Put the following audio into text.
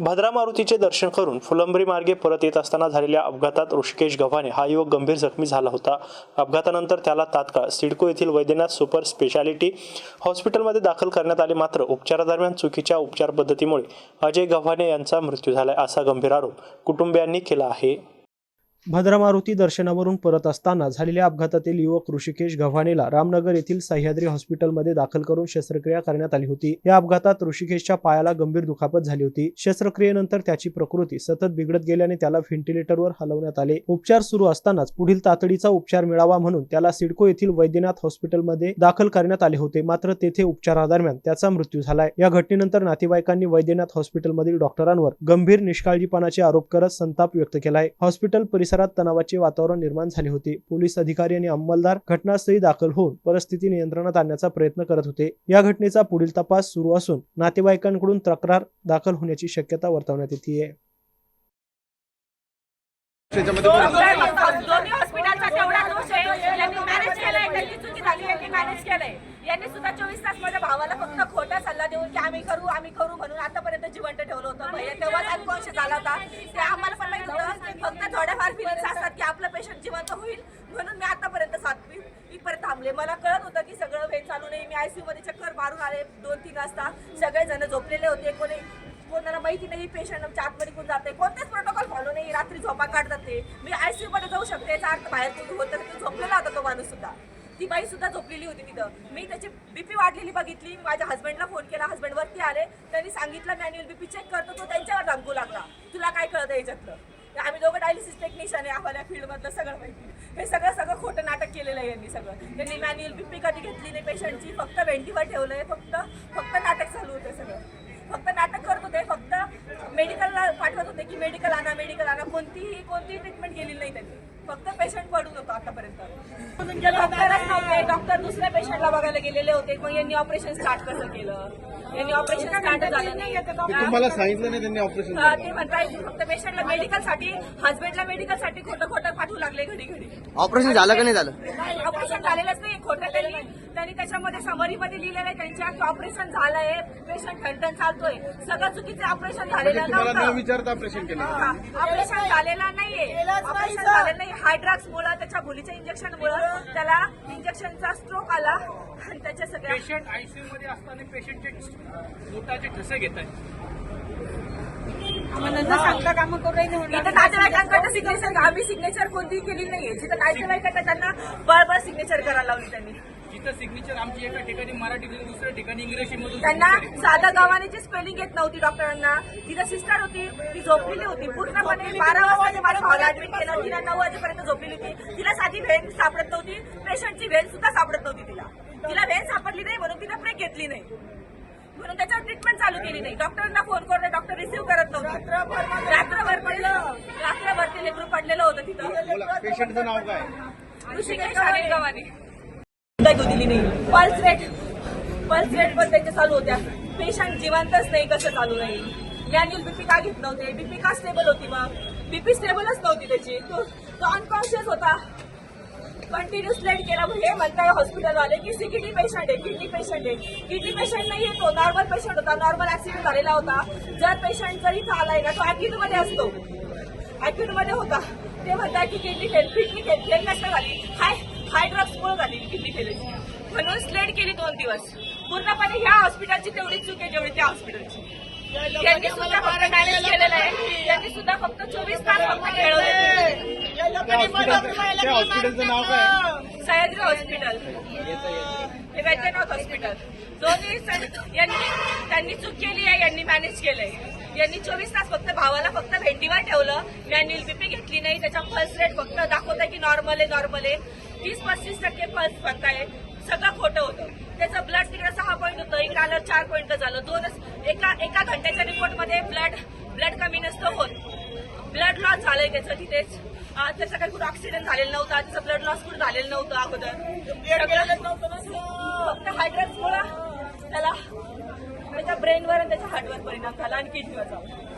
भद्रा मारुतीचे दर्शन करून फुलंब्री मार्गे परत येत असताना झालेल्या अपघातात ऋषिकेश गव्हाणे हा युवक गंभीर जखमी झाला होता. अपघातानंतर त्याला तात्काळ सिडको येथील वैद्यनाथ सुपर स्पेशालिटी हॉस्पिटलमध्ये दाखल करण्यात आले. मात्र उपचारादरम्यान चुकीच्या उपचार पद्धतीमुळे अजय गव्हाणे यांचा मृत्यू झाला असा गंभीर आरोप कुटुंबियांनी केला आहे. भद्रा मारुती दर्शनावरून परत असताना झालेल्या अपघातातील युवक ऋषिकेश गव्हाणेला रामनगर येथील सह्याद्री हॉस्पिटलमध्ये दाखल करून शस्त्रक्रिया करण्यात आली होती. या अपघातात ऋषिकेशच्या पायाला गंभीर दुखापत झाली होती. शस्त्रक्रियेनंतर त्याची प्रकृती सतत बिघडत गेल्याने त्याला व्हेंटिलेटरवर हलवण्यात आले. उपचार सुरू असतानाच पुढील तातडीचा उपचार मिळावा म्हणून त्याला सिडको येथील वैद्यनाथ हॉस्पिटलमध्ये दाखल करण्यात आले होते. मात्र तेथे उपचारादरम्यान त्याचा मृत्यू झालाय. या घटनेनंतर नातेवाईकांनी वैद्यनाथ हॉस्पिटलमधील डॉक्टरांवर गंभीर निष्काळजीपणाचे आरोप करत संताप व्यक्त केलाय. हॉस्पिटल परिसर परिसरात तणावाचे वातावरण निर्माण झाले होते. पोलीस अधिकारी आणि अंमलदार घटनास्थळी दाखल होऊन परिस्थिती नियंत्रणात आणण्याचा प्रयत्न करत होते. या घटनेचा पुढील तपास सुरू असून नातेवाईकांकडून तक्रार दाखल होण्याची शक्यता वर्तवण्यात येते आहे. यांनी मॅनेज केलंय त्यांची चुकी झाली यांनी मॅनेज केलंय. यांनी सुद्धा चोवीस तास माझ्या भावाला फक्त खोटा सल्ला देऊन की आम्ही करू आम्ही करू म्हणून आतापर्यंत जिवंत ठेवलं होतं. तेव्हाच अनकॉन्शियस झाला होता ते आम्हाला पण माहीत होतं फक्त थोड्याफार फिलिंग्स असतात की आपलं पेशंट जिवंत होईल म्हणून मी आतापर्यंत सातवी इथपर्यंत थांबले. मला कळत होतं की सगळं वेळ चालू नाही. मी आयसीयू मध्ये चक्कर मारून आले दोन तीन वाजता. सगळे जण झोपलेले होते. कोणी कोणाला माहिती नाही पेशंट आतमध्ये कोण जाते कोणतेच प्रोटोकॉल फॉलो नाही. रात्री झोपा काढतात ते. मी आयसीयू मध्ये जाऊ शकते याचा अर्थ बाहेर कोणी होतं तर झोपलेला होता तो माणूस सुद्धा. ती बाई सुद्धा झोपलेली होती तिथं. मी त्याची बीपी वाढलेली बघितली. माझ्या हस्बंडला फोन केला. हस्बंड वरती आले. त्यांनी सांगितलं मॅन्युअल बीपी चेक करतो. तो त्यांच्यावर धमकू लागला. तुला काय कळतं याच्यातलं? आम्ही दोघं डायलिसिस टेक्निशियन आहे आम्हाला फील्ड मधलं सगळं माहिती. हे सगळं सगळं खोटं नाटक केलेलं आहे यांनी सगळं. त्यांनी मॅन्युअल बीपी कधी घेतली नाही पेशंटची फक्त वेंटीवर ठेवलंय फक्त फक्त नाटक चालू होते सगळं. फक्त नाटक करत होते फक्त मेडिकलला पाठवत होते की मेडिकल आणा मेडिकल आणा. कोणतीही कोणतीही ट्रीटमेंट केलेली नाही त्यांनी. फक्त पेशंट पडून होतो आतापर्यंत. डॉक्टरच नव्हते. डॉक्टर दुसऱ्या पेशंटला बघायला गेलेले होते. मग यांनी ऑपरेशन स्टार्ट कसं केलं? यांनी ऑपरेशन स्टार्ट झालं नाही. ते तुम्हाला सांगितलं नाही त्यांनी ऑपरेशन हा, ते म्हणताय की फक्त पेशंटला मेडिकलसाठी हस्बंडला मेडिकलसाठी खोटं खोटं पाठवू लागले घडी घडी. ऑपरेशन झालं का नाही झालं? नाही ऑपरेशन झालेलंच नाही खोटं त्यांनी त्यांनी त्याच्यामध्ये समरीमध्ये लिहिलेलं आहे त्यांच्या की ऑपरेशन झालंय पेशंट ठणठण चालतोय. सगळं चुकीचं ऑपरेशन म्हणजे झालेलं तुम्हाला न नव्हतं विचारता ऑपरेशन केलं. हा, ऑपरेशन झालेला नाहीये. ऑपरेशन झालेलं नाही. हाय ड्रग्स मुळे त्याच्या भुलीच्या इंजेक्शन मुळे त्याला इंजेक्शनचा स्ट्रोक आला. आणि त्याच्या सगळ्या पेशंट आयसीयू मध्ये असताना पेशंटचे पोटाचे ठसे घेत आहेत. इथं नातेवाईकांकडे सिग्नेचर आम्ही सिग्नेचर कोणतीही केली नाहीये. जिथं नातेवाईकांना त्यांना बळबळ सिग्नेचर करायला लावली त्यांनी. जिथं सिग्नेचर आमची एका ठिकाणी मराठीतून दुसऱ्या ठिकाणी इंग्रजीमधून त्यांना आहे. साधा गावानीची स्पेलिंग येत नव्हती डॉक्टरांना तिथं सिस्टर होती ती झोपलेली होती. पूर्णपणे बारा वाजता माझ्या भावाला ऍडमिट केलं. तिला नऊ वाजेपर्यंत झोपलेली होती. तिला साधी व्हेन सापडत नव्हती. पेशंटची व्हेन सुद्धा सापडत नव्हती तिला. तिला व्हेन सापडली नाही म्हणून तिला ब्रेक घेतली नाही. म्हणून त्याच्यावर ट्रीटमेंट चालू केली नाही. डॉक्टरांना फोन करतो डॉक्टर रिसिव्ह करत नव्हते. रात्रभर पडलं. रात्रभर ते लेकरू पडलेलं होतं तिथं. पेशंटचं नाव काय? ऋषिकेश दिली नाही. पल्स रेट पल्स रेट पण त्यांच्या चालू होत्या. पेशंट जिवंतच नाही कसं चालू राहील? मॅन्युअल बीपी का घेत नव्हते? बीपी का स्टेबल होती मग? बीपी स्टेबलच नव्हती त्याची. तो तो अनकॉन्शियस होता. कंटिन्यू स्लेट केला म्हणजे हे म्हणताय हॉस्पिटलवाले की सिकिटी पेशंट आहे किडनी पेशंट आहे. किडनी पेशंट नाही तो नॉर्मल पेशंट होता नॉर्मल ऍक्सिडेंट झालेला होता. जर पेशंट जरी आलाय ना तो ऍक्युटमध्ये असतो. ऍक्युटमध्ये होता. ते म्हणतात की kidney fail kidney fail fail नसता झाली. हाय हाय ड्रग्स मुळे झाली किडनी फेल म्हणून स्लेट केली दोन दिवस. पूर्णपणे ह्या हॉस्पिटलची तेवढी चूक आहे जेवढी त्या हॉस्पिटलची त्यांनी सुद्धा फक्त केलेलं आहे. त्यांनी सुद्धा फक्त चोवीस तास फक्त खेळवले. त्या हॉस्पिटलचं हॉस्पिटलचं नाव काय? सह्याद्री हॉस्पिटल हे वैद्यनाथ हॉस्पिटल दोन्ही यांनी त्यांनी चूक केली आहे यांनी मॅनेज केलंय. यांनी चोवीस तास फक्त भावाला फक्त भेंडीवर ठेवलं. मॅन्युअल बीपी घेतली नाही. त्याचा पल्स रेट फक्त दाखवत आहे की नॉर्मल आहे नॉर्मल आहे. तीस पस्तीस टक्के पल्स फक्त आहे सगळं खोटं होतं. त्याचं ब्लड तिकडे सहा पॉईंट होतं. इकडे आलं चार पॉईंट झालं. दोनच एका एका घंट्याच्या रिपोर्टमध्ये ब्लड ब्लड कमी नसतं होत. ब्लड लॉस झालंय त्याचं तिथेच. आ, त्याचा काही कुठं ऍक्सिडेंट झालेला नव्हता त्याचं ब्लड लॉस कुठं झालेलं नव्हतं अगोदर. फक्त हायड्रक्स मुळे. त्याला त्याच्या ब्रेनवर आणि त्याच्या हार्टवर परिणाम झाला आणि किडनीवर झाला